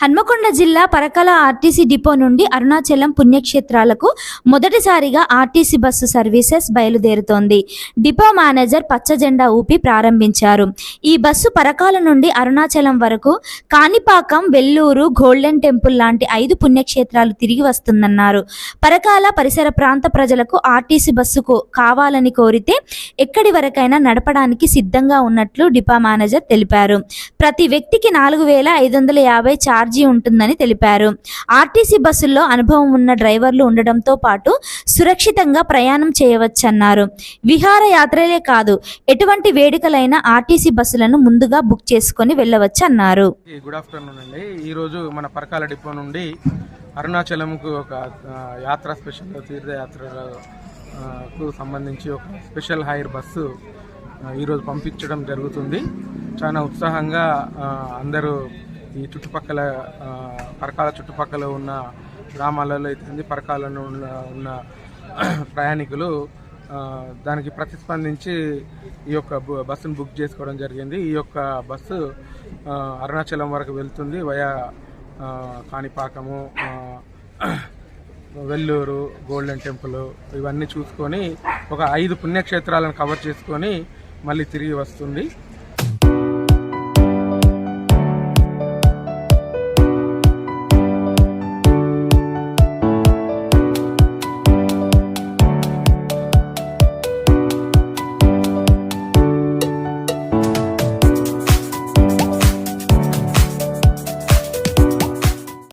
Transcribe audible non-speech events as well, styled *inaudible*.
హన్మకొండ జిల్లా Parakala RTC depot నుండి అరుణాచలం పుణ్యక్షేత్రాలకు మొదటిసారిగా ఆర్టీసీ బస్సు సర్వీసెస్ బయలుదేరుతోంది. డిపో మేనేజర్ పచ్చ జెండా ఊపి ప్రారంభించారు. ఈ బస్సు పరకాల నుండి అరుణాచలం వరకు కాణిపాకం వెల్లూరు గోల్డెన్ టెంపుల్ లాంటి ఐదు పుణ్యక్షేత్రాలు తిరిగి వస్తుందన్నారు. పరకాల పరిసర ప్రాంత ప్రజలకు ఆర్టీసీ బస్సుకు కావాలని కోరితే ఎక్కడి వరకైనా నడపడానికి సిద్ధంగా ఉన్నట్లు డిపో మేనేజర్ తెలిపారు. ప్రతి వ్యక్తికి నాలుగు వేల ఐదు వందల యాభై ఛార్జీ ఉంటుందని తెలిపారు. ఆర్టీసీ బస్సుల్లో అనుభవం ఉన్న డ్రైవర్లు ఉండడంతో పాటు సురక్షితంగా ప్రయాణం చేయవచ్చన్నారు. విహారయాత్రలే కాదు ఎటువంటి వేడుకలైన ఆర్టీసీ బస్సులను ముందుగా బుక్ చేసుకొని వెళ్ళవచ్చన్నారు. అన్నారు గుడ్ ఆఫ్టర్నూన్ అండి ఈరోజు మన పరకాల డిపో నుండి అరుణాచలంకు ఒక యాత్ర స్పెషల్ తీర్థయాత్రకు సంబంధించి ఒక స్పెషల్ హైర్ బస్సు ఈరోజు పంపించడం జరుగుతుంది. చాలా ఉత్సాహంగా అందరూ ఈ చుట్టుపక్కల పరకాల చుట్టుపక్కల ఉన్న గ్రామాలలో అయితే పరకాలలో ఉన్న ఉన్న *clears throat* ప్రయాణికులు దానికి ప్రతిస్పందించి ఈ యొక్క బస్సును బుక్ చేసుకోవడం జరిగింది. ఈ యొక్క బస్సు అరుణాచలం వరకు వెళ్తుంది via Kanipakam *clears throat* Vellore golden temple ఇవన్నీ చూసుకొని ఒక ఐదు పుణ్యక్షేత్రాలను కవర్ చేసుకొని మళ్ళీ తిరిగి వస్తుంది.